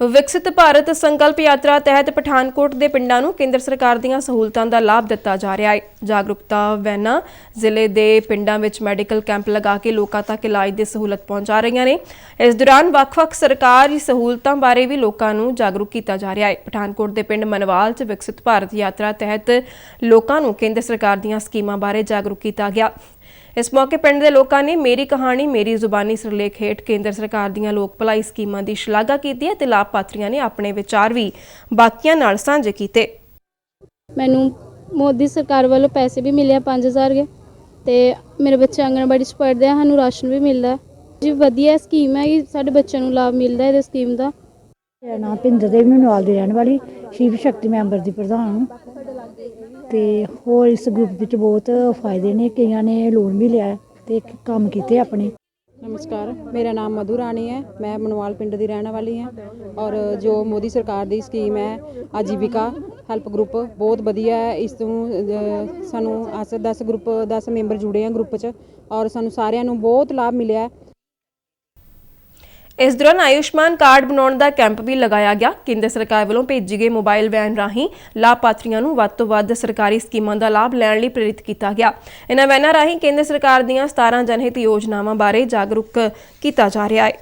ਵਿਕਸਿਤ ਭਾਰਤ ਸੰਕਲਪ ਯਾਤਰਾ ਤਹਿਤ ਪਠਾਨਕੋਟ ਦੇ ਪਿੰਡਾਂ ਨੂੰ ਕੇਂਦਰ ਸਰਕਾਰ ਦੀਆਂ ਸਹੂਲਤਾਂ ਦਾ ਲਾਭ ਦਿੱਤਾ ਜਾ ਰਿਹਾ ਹੈ। ਜਾਗਰੂਕਤਾ ਵੈਨਾਂ ਜ਼ਿਲ੍ਹੇ ਦੇ ਪਿੰਡਾਂ ਵਿੱਚ ਮੈਡੀਕਲ ਕੈਂਪ ਲਗਾ ਕੇ ਲੋਕਾਂ ਤੱਕ ਇਲਾਜ ਦੀ ਸਹੂਲਤ ਪਹੁੰਚਾ ਰਹੀਆਂ ਨੇ। ਇਸ ਦੌਰਾਨ ਵੱਖ-ਵੱਖ ਸਰਕਾਰੀ ਸਹੂਲਤਾਂ ਬਾਰੇ ਵੀ ਲੋਕਾਂ ਨੂੰ ਜਾਗਰੂਕ ਕੀਤਾ ਜਾ ਰਿਹਾ ਹੈ। ਪਠਾਨਕੋਟ ਦੇ ਪਿੰਡ ਮਨਵਾਲ 'ਚ ਵਿਕਸਿਤ ਭਾਰਤ ਯਾਤਰਾ ਤਹਿਤ ਲੋਕਾਂ ਨੂੰ ਕੇਂਦਰ ਸਰਕਾਰ ਦੀਆਂ ਸਕੀਮਾਂ ਬਾਰੇ ਜਾਗਰੂਕ ਕੀਤਾ ਗਿਆ। ਇਸ ਮੌਕੇ ਪਿੰਡ ਦੇ ਲੋਕਾਂ ਨੇ ਮੇਰੀ ਕਹਾਣੀ ਮੇਰੀ ਜ਼ੁਬਾਨੀ ਸਿਰਲੇਖ ਹੇਠ ਕੇਂਦਰ ਸਰਕਾਰ ਦੀਆਂ ਲੋਕ ਭਲਾਈ ਸਕੀਮਾਂ ਦੀ ਸ਼ਲਾਘਾ ਕੀਤੀ ਹੈ ਤੇ ਲਾਭਪਾਤਰੀਆਂ ਨੇ ਆਪਣੇ ਵਿਚਾਰ ਵੀ ਬਾਕੀਆਂ ਨਾਲ ਸਾਂਝੇ ਕੀਤੇ। ਮੈਨੂੰ ਮੋਦੀ ਸਰਕਾਰ ਵੱਲੋਂ ਪੈਸੇ ਵੀ ਮਿਲੇ ਆ 5000 ਦੇ ਤੇ ਮੇਰੇ ਬੱਚੇ ਆਂਗਣਵਾੜੀ ਚ ਆ ਸਾਨੂੰ ਰਾਸ਼ਨ ਵੀ ਮਿਲਦਾ। ਜੀ ਵਧੀਆ ਸਕੀਮ ਹੈ ਕਿ ਸਾਡੇ ਬੱਚਿਆਂ ਨੂੰ ਲਾਭ ਮਿਲਦਾ ਹੈ ਇਸ ਸਕੀਮ ਦਾ। ਮੇਰਾ ਨਾਮ ਭਿੰਦਰ ਦੇਵੀ ਮਨਵਾਲ ਦੀ ਰਹਿਣ ਵਾਲੀ ਸ਼ਿਵ ਸ਼ਕਤੀ ਮੈਂਬਰ ਦੀ ਪ੍ਰਧਾਨ ਹਾਂ। ਤੇ ਹੋਰ ਇਸ ਗਰੁੱਪ ਵਿੱਚ ਬਹੁਤ ਫਾਇਦੇ ਨੇ, ਕਈਆਂ ਨੇ ਲੋਨ ਵੀ ਲਿਆ ਅਤੇ ਕੰਮ ਕੀਤੇ ਆਪਣੇ। ਨਮਸਕਾਰ, ਮੇਰਾ ਨਾਮ ਮਧੂ ਰਾਣੀ ਹੈ, ਮੈਂ ਮਨਵਾਲ ਪਿੰਡ ਦੀ ਰਹਿਣ ਵਾਲੀ ਹਾਂ ਔਰ ਜੋ ਮੋਦੀ ਸਰਕਾਰ ਦੀ ਸਕੀਮ ਹੈ, ਆਜੀਵਿਕਾ ਹੈਲਪ ਗਰੁੱਪ ਬਹੁਤ ਵਧੀਆ ਹੈ, ਇਸ ਤੋਂ ਸਾਨੂੰ ਅਸ 10 ਗਰੁੱਪ 10 ਮੈਂਬਰ ਜੁੜੇ ਆ ਗਰੁੱਪ 'ਚ ਔਰ ਸਾਨੂੰ ਸਾਰਿਆਂ ਨੂੰ ਬਹੁਤ ਲਾਭ ਮਿਲਿਆ ਇਸ ਦੌਰਾਨ ਆਯੁਸ਼ਮਾਨ ਕਾਰਡ ਬਣਾਉਣ ਦਾ ਕੈਂਪ ਵੀ ਲਗਾਇਆ ਗਿਆ। ਕੇਂਦਰ ਸਰਕਾਰ ਵੱਲੋਂ ਭੇਜੀ ਗਈ ਮੋਬਾਈਲ ਵੈਨ ਰਾਹੀਂ ਲਾਭਪਾਤਰੀਆਂ ਨੂੰ ਵੱਧ ਤੋਂ ਵੱਧ ਸਰਕਾਰੀ ਸਕੀਮਾਂ ਦਾ ਲਾਭ ਲੈਣ ਲਈ ਪ੍ਰੇਰਿਤ ਕੀਤਾ ਗਿਆ। ਇਹਨਾਂ ਵੈਨਾਂ ਰਾਹੀਂ ਕੇਂਦਰ ਸਰਕਾਰ ਦੀਆਂ 17 ਜਨਹਿਤ ਯੋਜਨਾਵਾਂ ਬਾਰੇ ਜਾਗਰੂਕ ਕੀਤਾ ਜਾ ਰਿਹਾ ਹੈ।